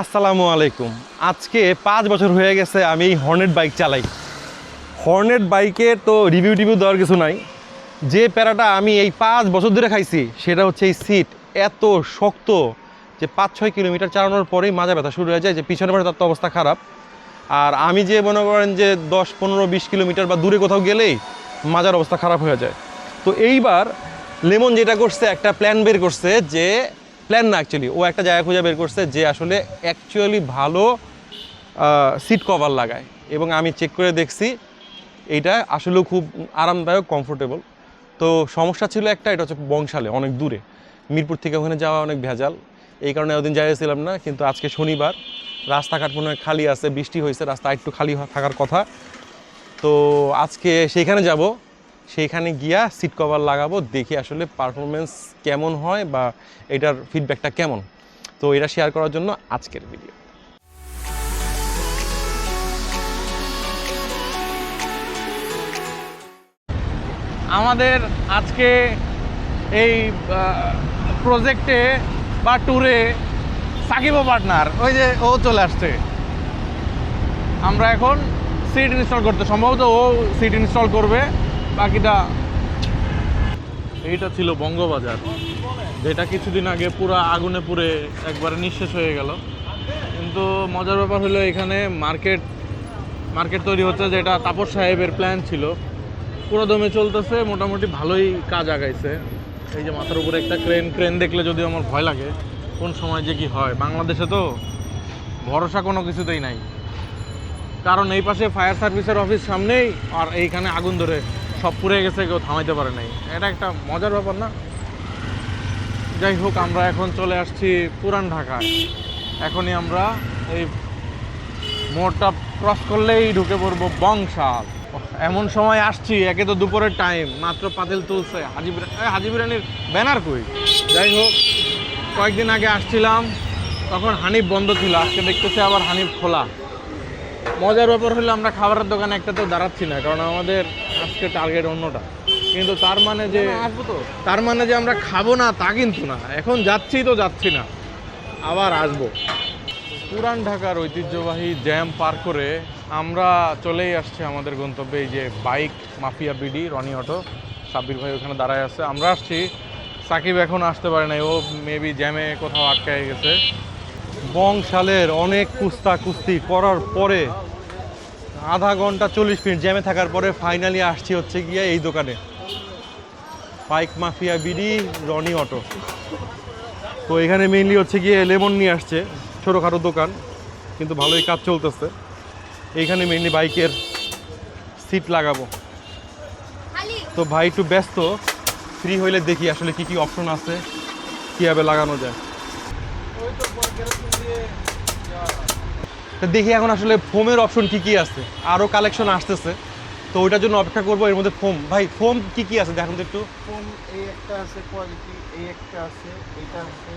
আসসালামু আলাইকুম। আজকে পাঁচ বছর হয়ে গেছে আমি এই হর্নেট বাইক চালাই। হর্নেট বাইকে তো রিভিউ টিভিউ দেওয়ার কিছু নাই। যে প্যারাটা আমি এই পাঁচ বছর ধরে খাইছি, সেটা হচ্ছে এই সিট। এত শক্ত যে পাঁচ ছয় কিলোমিটার চালানোর পরেই মাজা ব্যথা শুরু হয়ে যায়, যে পিছনে পরে তার তো অবস্থা খারাপ। আর আমি যে মনে করেন যে দশ, পনেরো, বিশ কিলোমিটার বা দূরে কোথাও গেলেই মাজার অবস্থা খারাপ হয়ে যায়। তো এইবার লেমন যেটা করছে, একটা প্ল্যান বের করছে যে প্ল্যান না অ্যাকচুয়ালি ও একটা জায়গা খুঁজে বের করছে যে আসলে অ্যাকচুয়ালি ভালো সিট কভার লাগায়। এবং আমি চেক করে দেখছি, এইটা আসলেও খুব আরামদায়ক কমফোর্টেবল তো সমস্যা ছিল একটা, এটা হচ্ছে বংশালে, অনেক দূরে। মিরপুর থেকে ওখানে যাওয়া অনেক ভেজাল। এই কারণে ওদিন যাইছিলাম না, কিন্তু আজকে শনিবার। রাস্তাঘাট মনে হয় খালি আছে, বৃষ্টি হয়েছে, রাস্তা একটু খালি থাকার কথা। তো আজকে সেইখানে যাব। সেইখানে গিয়া সিট কভার লাগাবো, দেখি আসলে পারফরমেন্স কেমন হয় বা এটার ফিডব্যাকটা কেমন। তো এটা শেয়ার করার জন্য আজকের ভিডিও আমাদের আজকে এই প্রজেক্টে বা ট্যুরে সাকিবও পার্টনার ওই যে ও চলে আসছে। আমরা এখন সিট ইনস্টল করতে, সম্ভবত ও সিট ইনস্টল করবে। বাকিটা এইটা ছিল বঙ্গবাজার, যেটা কিছুদিন আগে পুরো আগুনে পুড়ে একবারে নিঃশেষ হয়ে গেল। কিন্তু মজার ব্যাপার হলো এখানে মার্কেট মার্কেট তৈরি হচ্ছে যেটা তাপস সাহেবের প্ল্যান ছিল। পুরো দমে চলতেছে, মোটামুটি ভালোই কাজ আগাইছে। এই যে মাথার উপরে একটা ক্রেন ক্রেন দেখলে যদি আমার ভয় লাগে, কোন সময় যে কি হয়। বাংলাদেশে তো ভরসা কোনো কিছুতেই নাই। কারণ এই পাশে ফায়ার সার্ভিসের অফিস সামনেই, আর এইখানে আগুন ধরে সব পুড়ে গেছে, কেউ থামাইতে পারে নাই। এটা একটা মজার ব্যাপার না? যাই হোক, আমরা এখন চলে আসছি পুরান ঢাকায়। এখনই আমরা এই মোড়টা ক্রস করলেই ঢুকে পড়ব বংশাল। এমন সময় আসছি, একে তো দুপুরের টাইম মাত্র পাতিল তুলছে। হাজি বিরা- হাজি বিরিয়ানির ব্যানার কই? যাই হোক, কয়েকদিন আগে আসছিলাম, তখন হানিফ বন্ধ ছিল, আজকে দেখতেছি আবার হানিফ খোলা। মজার ব্যাপার হলো, আমরা খাবারের দোকানে একটাতেও দাঁড়াচ্ছি না, কারণ আমাদের আজকে টার্গেট অন্যটা। কিন্তু তার মানে যে আসব তো। তার মানে যে আমরা খাব না তা কিন্তু না। এখন যাচ্ছি তো যাচ্ছি না। আবার আসব। পুরান ঢাকার ঐতিহ্যবাহী জ্যাম পার করে আমরা চলেই আসছি আমাদের গন্তব্যে। এই যে bike mafia BD Rony auto. Sabbir ভাই ওখানে দাঁড়ায় আছে। আমরা আসছি। সাকিব এখন আসতে পারে নাই। ও মেবি জ্যামে কোথাও আটকায় গেছে। বংশালের অনেক কুস্তা কুস্তি করার পরে আধা ঘণ্টা চল্লিশ মিনিট জ্যামে থাকার পরে ফাইনালি আসছি হচ্ছে গিয়ে এই দোকানে। Bike mafia BD Rony auto. তো এখানে মেইনলি হচ্ছে গিয়ে লেমন নিয়ে আসছে ছোটোখাটো দোকান কিন্তু ভালোই কাজ চলতেছে। এইখানে মেইনলি বাইকের সিট লাগাবো। তো ভাই একটু ব্যস্ত ফ্রি হইলে দেখি আসলে কি কি অপশন আছে কীভাবে লাগানো যায়। তো দেখি এখন আসলে ফোমের অপশন কি কি আছে। আরও কালেকশন আসতেছে। তো ওইটার জন্য অপেক্ষা করব এর মধ্যে ফোম। ভাই ফোম কি কি আছে? দেখুন তো একটু। ফোম এই একটা আছে কোয়ালিটি এই একটা আছে এইটা আছে।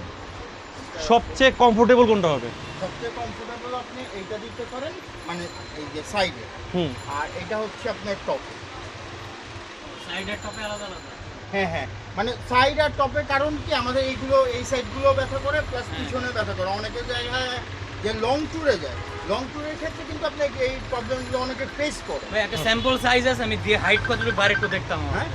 সবচেয়ে কমফোর্টেবল কোনটা হবে? সবচেয়ে কমফোর্টেবল আপনি এইটা দিতে পারেন মানে এই যে সাইডে হুম। আর এটা হচ্ছে আপনার টপ সাইডের টপে আলাদা আলাদা? হ্যাঁ হ্যাঁ। মানে সাইড আর টপে কারণ কি আমাদের এইগুলো এই সাইডগুলো ব্যথা করে প্লাস পিছনে ব্যথা করে। অনেকে জায়গায় যে লং ট্যুরে যায়। লং ট্যুরের ক্ষেত্রে কিন্তু আপনি এই প্রবলেমগুলো অনেকে ফেস করে ভাই একটা স্যাম্পল সাইজ আছে আমি দিয়ে হাইট কতটুকু বাইরে একটু দেখতাম হ্যাঁ?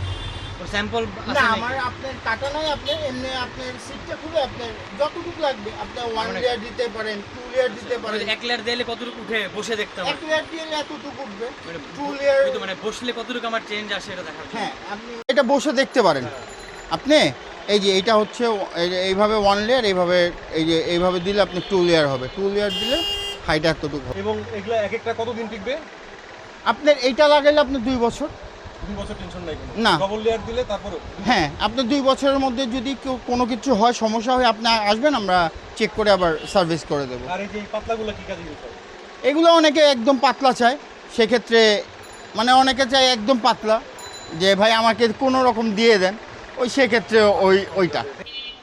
স্যাম্পল না আমার আপনার কাটা নাই আপনি এমনি আপনার সিটটা খুলে আপনার যতটুকু লাগবে আপনি ওয়ান মানে- লেয়ার দিতে পারেন টু লেয়ার দিতে পারেন। এক লেয়ার দিলে কতটুকু উঠে বসে দেখতাম এক লেয়ার দিয়ে এতটুকু উঠবে। মানে টু লেয়ার মানে বসলে কতটুকু আমার চেঞ্জ আসে এটা দেখার হ্যাঁ আপনি এটা বসে দেখতে পারেন। আপনি এই যে এইটা হচ্ছে এই এইভাবে ওয়ান লেয়ার এইভাবে এই যে এইভাবে দিলে আপনি টু লেয়ার হবে। টু লেয়ার দিলে হাইট এতটুকু হবে। এবং এগুলা এক একটা কতদিন টিকবে? আপনার এইটা লাগাইলে আপনার দুই বছর। দুই বছর টেনশন নাই না। ডবল লেয়ার দিলে তারপরে হ্যাঁ আপনার দুই বছরের মধ্যে যদি কেউ কোনো কিছু হয় সমস্যা হয় আপনি আসবেন আমরা চেক করে আবার সার্ভিস করে দেবো। আর এই যে পাতলাগুলো কি কাজে ইউজ এগুলো অনেকে একদম পাতলা চায়। সেক্ষেত্রে মানে অনেকে চায় একদম পাতলা। যে ভাই আমাকে কোনো রকম দিয়ে দেন। ওই সেক্ষেত্রে ওই ওইটা।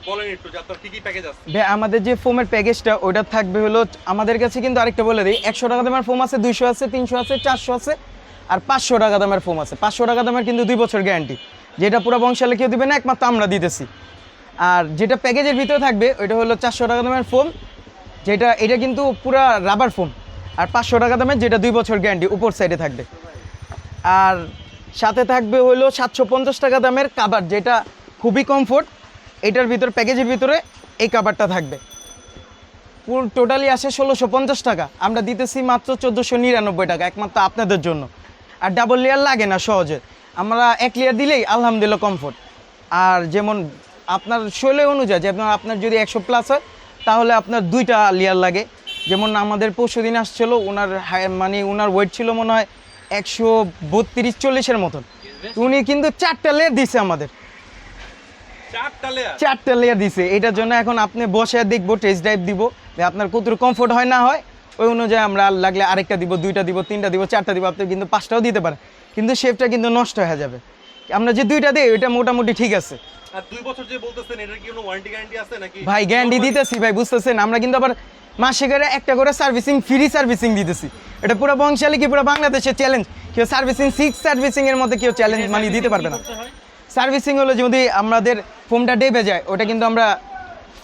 বলেন একটু যে আপনার কি কি প্যাকেজ আছে? ভাই আমাদের যে ফোমের প্যাকেজটা ওটা থাকবে হলো আমাদের কাছে কিন্তু আরেকটা বলে দিই একশো টাকা দামের ফোম আছে দুইশো আছে তিনশো আছে চারশো আছে আর পাঁচশো টাকা দামের ফোম আছে। পাঁচশো টাকা দামের কিন্তু দুই বছর গ্যারান্টি যেটা পুরো বংশালে কেউ দিবে না একমাত্র আমরা দিতেছি। আর যেটা প্যাকেজের ভিতরে থাকবে ওইটা হলো চারশো টাকা দামের ফোম যেটা এটা কিন্তু পুরা রাবার ফোম আর পাঁচশো টাকা দামের যেটা দুই বছর গ্যারান্টি উপর সাইডে থাকবে। আর সাথে থাকবে হলো সাতশো পঞ্চাশ টাকা দামের কাবার যেটা খুবই কমফোর্ট এটার ভিতর প্যাকেজের ভিতরে এই কাবারটা থাকবে। পুরো টোটালি আসে ষোলোশো পঞ্চাশ টাকা। আমরা দিতেছি মাত্র চোদ্দোশো নিরানব্বই টাকা, একমাত্র আপনাদের জন্য। আর ডাবল লেয়ার লাগে না সহজে। আমরা এক লেয়ার দিলেই আলহামদুলিল্লাহ কমফোর্ট আর যেমন আপনার শৈলী অনুযায়ী, যে আপনার যদি একশো প্লাস হয়, তাহলে আপনার দুইটা লেয়ার লাগে। যেমন আমাদের পরশু দিন আসছিল, ওনার মানে ওনার ওয়েট ছিল মনে হয় একশো বত্রিশ চল্লিশের মতন। উনি কিন্তু চারটা লেয়ার দিছে আমাদের। চারটা লেয়ার দিছে। এটার জন্য এখন আপনি বসে দেখব টেস্ট ড্রাইভ দিব যে আপনার কতটুকু কমফোর্ট হয় না হয়। ওই অনুযায়ী আমরা লাগলে আরেকটা দিব দুইটা দিব তিনটা দিব চারটা দিব আপনি কিন্তু পাঁচটাও দিতে পারেন। কিন্তু শেপটা কিন্তু নষ্ট হয়ে যাবে। আমরা যে দুইটা দিই ওইটা মোটামুটি ঠিক আছে। আর দুই বছর যে বলতেছেন এটার কি কোনো ওয়ারেন্টি গ্যারান্টি আছে নাকি? ভাই গ্যারান্টি দিতেছি ভাই বুঝতেছেন? আমরা কিন্তু আবার মাসে করে একটা করে সার্ভিসিং ফ্রি সার্ভিসিং দিতেছি। এটা পুরো বংশালী কি পুরো বাংলাদেশের চ্যালেঞ্জ কেউ সার্ভিসিং সিক্স সার্ভিসিং এর মধ্যে কেউ চ্যালেঞ্জ মানে দিতে পারবে না। সার্ভিসিং হলো যদি আমাদের ফোমটা ডেবে যায় ওটা কিন্তু আমরা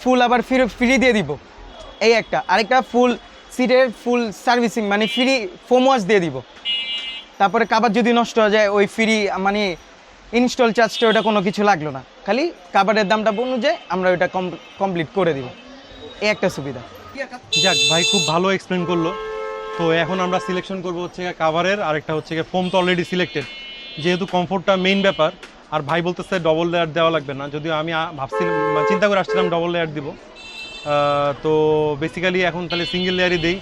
ফুল আবার ফ্রি ফ্রি দিয়ে দিব। এই একটা। আরেকটা ফুল সিটের ফুল সার্ভিসিং মানে ফ্রি ফোম ওয়াশ দিয়ে দিব। তারপরে কাবার যদি নষ্ট হয়ে যায় ওই ফ্রি মানে ইনস্টল চার্জটা ওটা কোনো কিছু লাগল না। খালি কাবারের দামটা অনুযায়ী আমরা ওটা কমপ্লিট করে দিব। এই একটা সুবিধা। যাক ভাই খুব ভালো এক্সপ্লেন করল। তো এখন আমরা সিলেকশন করব হচ্ছে কাভারের আরেকটা হচ্ছে ফোম তো অলরেডি সিলেক্টেড যেহেতু কমফোর্টটা মেইন ব্যাপার আর ভাই বলতেছে ডবল লেয়ার দেওয়া লাগবে না। যদিও আমি ভাবছিলাম মানে চিন্তা করে আসছিলাম ডবল লেয়ার দিব। তো বেসিক্যালি এখন তাহলে সিঙ্গেল লেয়ারই দেই।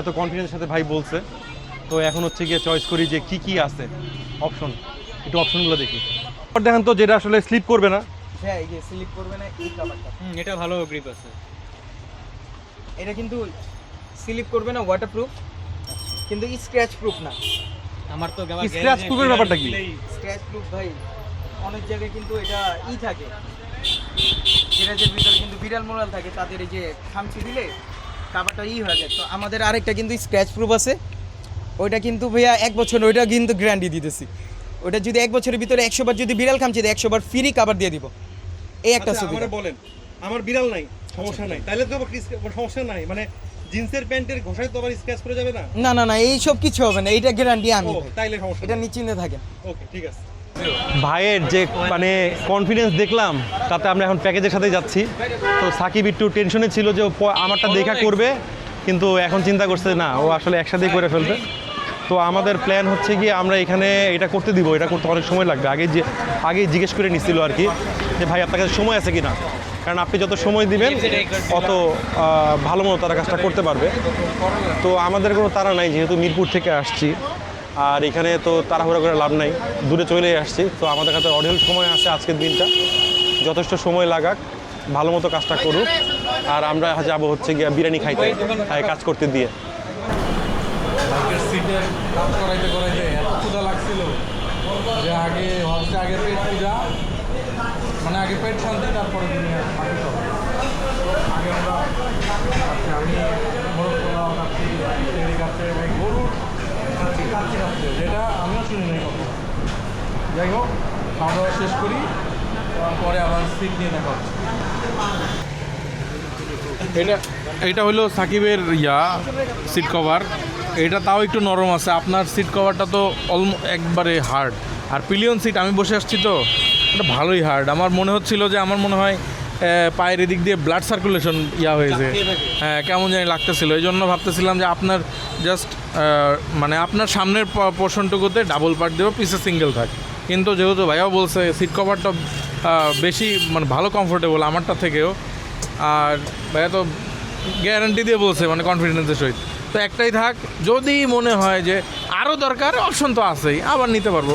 এত কনফিডেন্সের সাথে ভাই বলছে। তো এখন হচ্ছে গিয়ে চয়েস করি যে কি কি আছে। অপশন একটু অপশনগুলো দেখি। দেখেন তো যেটা আসলে স্লিপ করবে না। হ্যাঁ এই যে স্লিপ করবে না এই এটা ভালো গ্রিপ আছে। এটা কিন্তু স্লিপ করবে না ওয়াটারপ্রুফ কিন্তু স্ক্র্যাচ প্রুফ না। আমার তো proof এর ব্যাপারটা কি? স্ক্র্যাচ প্রুফ ভাই অনেক জায়গায় কিন্তু এটা ই থাকে। সিরাজের ভিতরে কিন্তু বিড়াল মোড়াল থাকে তাদের এই যে খামচি দিলে কাবারটা ই হয়ে যায়। তো আমাদের আরেকটা কিন্তু স্ক্র্যাচ প্রুফ আছে। ওইটা কিন্তু ভাইয়া এক বছর ওইটা কিন্তু গ্যারান্টি দিতেছি। ওটা যদি এক বছরের ভিতরে একশো বার যদি বিড়াল খামচি দেয় একশো বার ফ্রি কাবার দিয়ে দিব। এই একটা আচ্ছা, সুবিধা। বলেন আমার বিড়াল নাই। সমস্যা নাই। তাইলে তো আবার সমস্যা নাই। মানে জিন্সের প্যান্টের ঘষায় তো আবার স্ক্র্যাচ করে যাবে না? না না না এই সব কিছু হবে না। এইটা গ্যারান্টি আমি তাইলে সমস্যা এটা নিশ্চিন্তে থাকেন। ওকে ঠিক আছে। ভাইয়ের যে মানে কনফিডেন্স দেখলাম তাতে আমরা এখন প্যাকেজের সাথে যাচ্ছি। তো সাকিব একটু টেনশনে ছিল যে ও আমারটা দেখা করবে কিন্তু এখন চিন্তা করছে না ও আসলে একসাথেই করে ফেলবে। তো আমাদের প্ল্যান হচ্ছে কি আমরা এখানে এটা করতে দিব, এটা করতে অনেক সময় লাগবে। আগে যে, আগে জিজ্ঞেস করে নিছিল আর কি যে, ভাই, আপনার কাছে সময় আছে কি না কারণ আপনি যত সময় দিবেন, অত ভালো মতো তারা কাজটা করতে পারবে। তো আমাদের কোনো তারা নাই, যেহেতু মিরপুর থেকে আসছি। আর এখানে তো তাড়াহুড়া করে লাভ নাই, দূরে চলেই আসছি। তো আমাদের কাছে অঢেল সময় আছে আজকের দিনটা। যথেষ্ট সময় লাগাক, ভালো মতো কাজটা করুক। আর আমরা যাব হচ্ছে গিয়ে বিরিয়ানি খাইতে কাজ করতে দিয়ে। সিটের কাজ করাইতে করাইতে এত ক্ষুধা লাগছিল যে আগে ভাবছি আগে পেট পূজা মানে আগে পেট শান্তি, তারপরে দুনিয়া। আগে আমরা আমি মোরগ গরুর যেটা আমিও শুনি নাই যাই হোক, খাওয়া দাওয়া শেষ করি, তারপরে আবার সিট নিয়ে দেখা হচ্ছে এটা এটা হলো সাকিবের ইয়া, সিট কভার। এটা তাও একটু নরম আছে। আপনার সিট কভারটা তো অলমো একবারে হার্ড আর পিলিয়ন সিট আমি বসে আসছি তো এটা ভালোই হার্ড আমার মনে হচ্ছিল যে আমার মনে হয় পায়ের এদিক দিয়ে ব্লাড সার্কুলেশন ইয়া হয়েছে হ্যাঁ কেমন জানি লাগতেছিল। এই জন্য ভাবতেছিলাম যে আপনার জাস্ট মানে আপনার সামনের পোর্শনটুকুতে ডাবল পার্ট দেবো পিসে সিঙ্গেল থাক। কিন্তু যেহেতু ভাইয়াও বলছে সিট কভারটা বেশি মানে ভালো কমফোর্টেবল আমারটা থেকেও। আর ভাইয়া তো গ্যারান্টি দিয়ে বলছে মানে কনফিডেন্সের সহিত। তো একটাই থাক, যদি মনে হয় যে আরও দরকার অপশন তো আছেই, আবার নিতে পারব।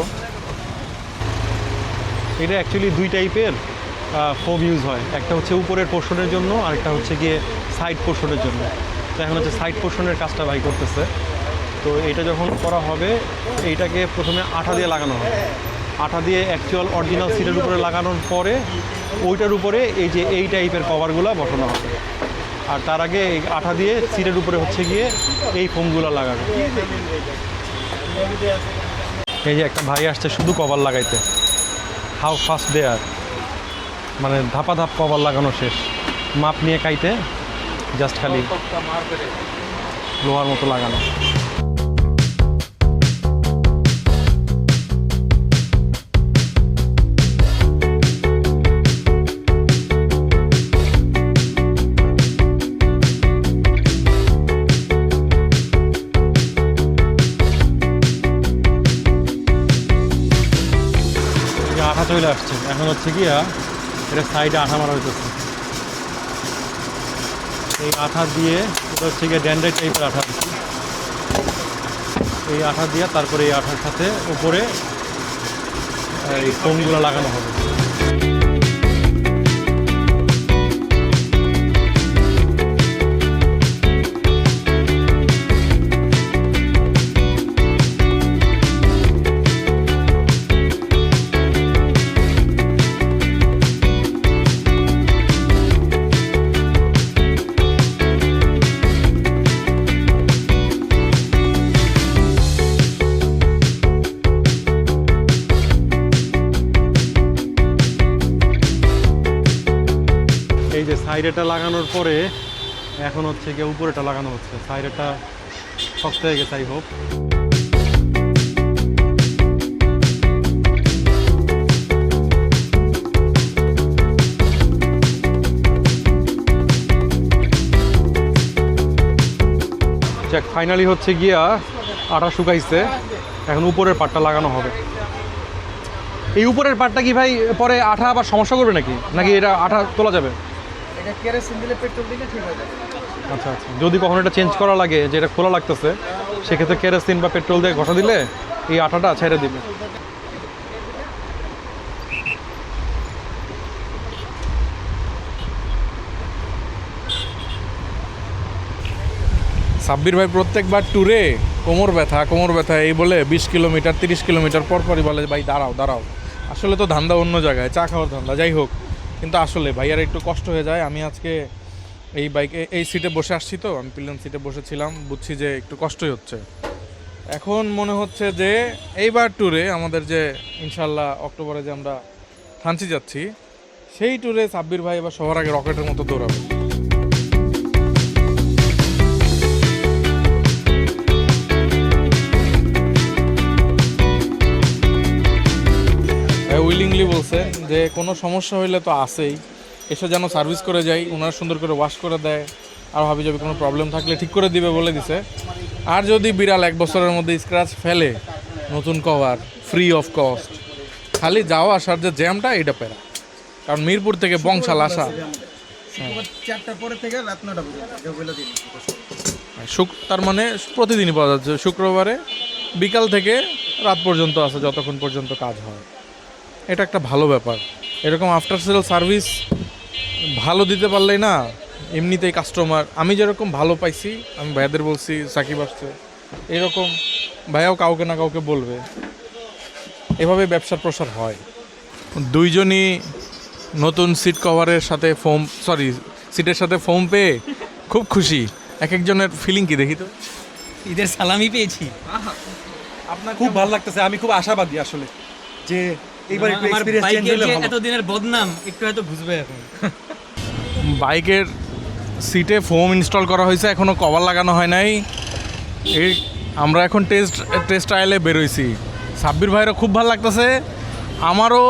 এটা অ্যাকচুয়ালি দুই টাইপের ফোম ইউজ হয়। একটা হচ্ছে উপরের পোর্শনের জন্য, আর একটা হচ্ছে গিয়ে সাইড পোর্শনের জন্য। তো এখন হচ্ছে সাইড পোর্শনের কাজটা ভাই করতেছে। তো এটা যখন করা হবে, এইটাকে প্রথমে আঠা দিয়ে লাগানো হবে। আঠা দিয়ে অ্যাকচুয়াল অরিজিনাল সিটের উপরে লাগানোর পরে, ওইটার উপরে এই যে এই টাইপের কভারগুলো বসানো হবে। আর তার আগে এই আঠা দিয়ে সিটের উপরে হচ্ছে গিয়ে এই ফোমগুলো লাগাবে। এই যে একটা ভাই আসছে শুধু কভার লাগাইতে। হাউ ফাস্ট দেয়ার মানে ধাপা ধাপ কভার লাগানো শেষ। মাপ নিয়ে কাইতে জাস্ট খালি লোহার মতো লাগানো। আসছে এখন হচ্ছে গিয়া এটা সাইডে আঠা মারা হইতেছে। এই আঠা দিয়ে এটা হচ্ছে গিয়ে ড্যান্ডে টাইপের আঠা দিচ্ছি এই আঠা দিয়ে তারপরে এই আঠার সাথে উপরে, এই ফোমগুলো লাগানো হবে। সাইডেটা লাগানোর পরে এখন হচ্ছে গিয়ে উপরেটা লাগানো হচ্ছে। সাইডেটা শক্ত হয়ে গেছে আই হোপ যাক ফাইনালি হচ্ছে গিয়া আটা শুকাইছে। এখন উপরের পাটটা লাগানো হবে। এই উপরের পাটটা কি ভাই পরে আঠা আবার সমস্যা করবে নাকি? নাকি এটা আঠা তোলা যাবে? এটা কেরোসিন দিলে পেট্রোল দিলে ঠিক হয়ে যাবে। আচ্ছা আচ্ছা। যদি কখনো এটা চেঞ্জ করা লাগে যে এটা খোলা লাগতেছে সেক্ষেত্রে কেরোসিন বা পেট্রোল দিয়ে ঘষা দিলে এই আঠাটা ছেড়ে দিবে। সাব্বির ভাই প্রত্যেকবার ট্যুরে কোমর ব্যথা কোমর ব্যথা এই বলে বিশ কিলোমিটার তিরিশ কিলোমিটার পর পরই বলে ভাই দাঁড়াও দাঁড়াও। আসলে তো ধান্দা অন্য জায়গায় চা খাওয়ার ধান্দা যাই হোক। কিন্তু আসলে ভাইয়ার একটু কষ্ট হয়ে যায়। আমি আজকে এই বাইকে, এই সিটে বসে আসছি তো, আমি পিলিয়ন সিটে বসেছিলাম, বুঝছি যে একটু কষ্টই হচ্ছে। এখন মনে হচ্ছে যে এইবার ট্যুরে আমাদের যে ইনশাল্লাহ অক্টোবরে যে আমরা থানচি যাচ্ছি, সেই ট্যুরে সাব্বির ভাই এবার সবার আগে রকেটের মতো দৌড়াবে। উইলিংলি বলছে যে কোনো সমস্যা হইলে তো আসেই এসে যেন সার্ভিস করে যাই ওনারা সুন্দর করে ওয়াশ করে দেয় আর ভাবি যাবে কোনো প্রবলেম থাকলে ঠিক করে দিবে বলে দিছে। আর যদি বিড়াল এক বছরের মধ্যে স্ক্র্যাচ ফেলে নতুন কভার ফ্রি অফ কস্ট খালি যাওয়া আসার যে জ্যামটা এটা পেরা কারণ মিরপুর থেকে বংশাল আসা। শুক তার মানে প্রতিদিনই পাওয়া যাচ্ছে। শুক্রবারে বিকাল থেকে রাত পর্যন্ত আছে যতক্ষণ পর্যন্ত কাজ হয়। এটা একটা ভালো ব্যাপার। এরকম আফটার সেল সার্ভিস ভালো দিতে পারলেই না এমনিতেই কাস্টমার আমি যেরকম ভালো পাইছি আমি ভাইয়াদের বলছি সাকিব আসছে এরকম ভাইয়াও কাউকে না কাউকে বলবে। এভাবে ব্যবসার প্রসার হয়। দুইজনই নতুন সিট কভারের সাথে ফোম সরি সিটের সাথে ফোম পেয়ে খুব খুশি। এক একজনের ফিলিং কি দেখি তো? ঈদের সালামি পেয়েছি। আপনার খুব ভালো লাগতেছে আমি খুব আশাবাদী আসলে যে এইবার একটু এক্সপিরিয়েন্স চেঞ্জ বাইকের হলে ভালো। এতদিনের বদনাম একটু হয়তো ঘুষবে এখন। বাইকের সিটে ফোম ইনস্টল করা হয়েছে এখনও কভার লাগানো হয় নাই। এই আমরা এখন টেস্ট টেস্ট ট্রায়ালে বেরোইছি। সাব্বির ভাইয়েরও খুব ভালো লাগতেছে আমারও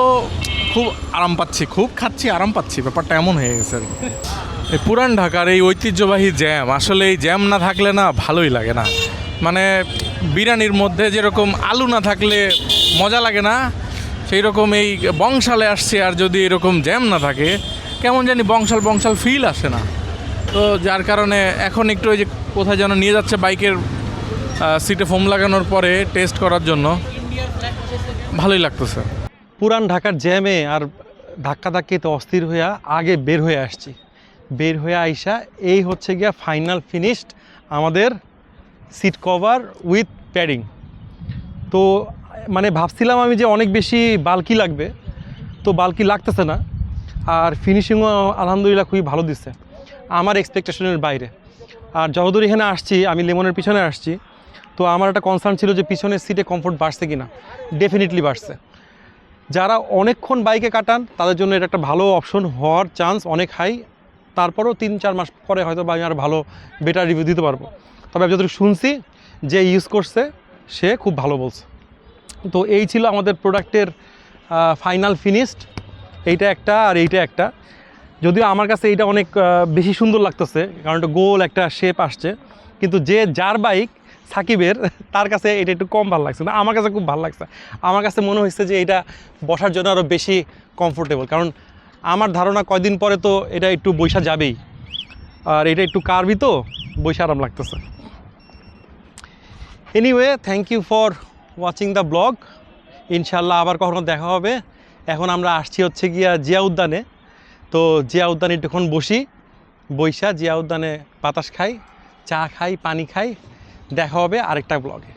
খুব আরাম পাচ্ছি খুব খাচ্ছি আরাম পাচ্ছি ব্যাপারটা এমন হয়ে গেছে এই পুরান ঢাকার এই ঐতিহ্যবাহী জ্যাম আসলে এই জ্যাম না থাকলে না ভালোই লাগে না। মানে বিরিয়ানির মধ্যে যেরকম আলু না থাকলে মজা লাগে না সেই রকম এই বংশালে আসছে আর যদি এরকম জ্যাম না থাকে, কেমন জানি বংশাল বংশাল ফিল আসে না। তো যার কারণে এখন একটু ওই যে কোথায় যেন নিয়ে যাচ্ছে বাইকের সিটে ফোম লাগানোর পরে টেস্ট করার জন্য। ভালোই লাগতেছে। পুরান ঢাকার জ্যামে আর ধাক্কা ধাক্কিতে অস্থির হইয়া আগে বের হয়ে আসছি। বের হয়ে আইসা এই হচ্ছে গিয়া ফাইনাল ফিনিশড আমাদের সিট কভার উইথ প্যাডিং তো মানে ভাবছিলাম আমি যে অনেক বেশি বালকি লাগবে, তো বালকি লাগতেছে না। আর ফিনিশিংও আলহামদুলিল্লাহ খুবই ভালো দিচ্ছে, আমার এক্সপেকটেশনের বাইরে। আর যতদূর এখানে আসছি, আমি লেমনের পিছনে আসছি, তো আমার একটা কনসার্ন ছিল যে পিছনের সিটে কমফোর্ট বাড়ছে কি না ডেফিনেটলি বাড়ছে। যারা অনেকক্ষণ বাইকে কাটান, তাদের জন্য এটা একটা ভালো অপশন হওয়ার চান্স অনেক হাই তারপরও তিন চার মাস পরে হয়তো বা আমি আরও ভালো বেটার রিভিউ দিতে পারব। তবে আমি যতটুকু শুনছি, যে ইউজ করছে, সে খুব ভালো বলছে। তো এই ছিল আমাদের প্রোডাক্টের ফাইনাল ফিনিশড এইটা একটা আর এইটা একটা। যদিও আমার কাছে এইটা অনেক বেশি সুন্দর লাগতেছে, কারণ এটা গোল একটা শেপ আসছে। কিন্তু যে যার বাইক সাকিবের, তার কাছে এটা একটু কম ভালো লাগছে। না, আমার কাছে খুব ভালো লাগছে। আমার কাছে মনে হচ্ছে যে এটা বসার জন্য আরও বেশি কমফোর্টেবল কারণ আমার ধারণা কয়দিন পরে তো এটা একটু বৈশা যাবেই। আর এটা একটু কারবি তো, বৈশা আরাম লাগতেছে। Anyway thank you for watching the blog ইনশাল্লাহ আবার কখনো দেখা হবে। এখন আমরা আসছি হচ্ছে গিয়া জিয়া উদ্যানে। তো জিয়া উদ্যানে একটুক্ষণ বসি। বৈশা জিয়া উদ্যানে বাতাস খাই, চা খাই, পানি খাই। দেখা হবে আরেকটা ব্লগে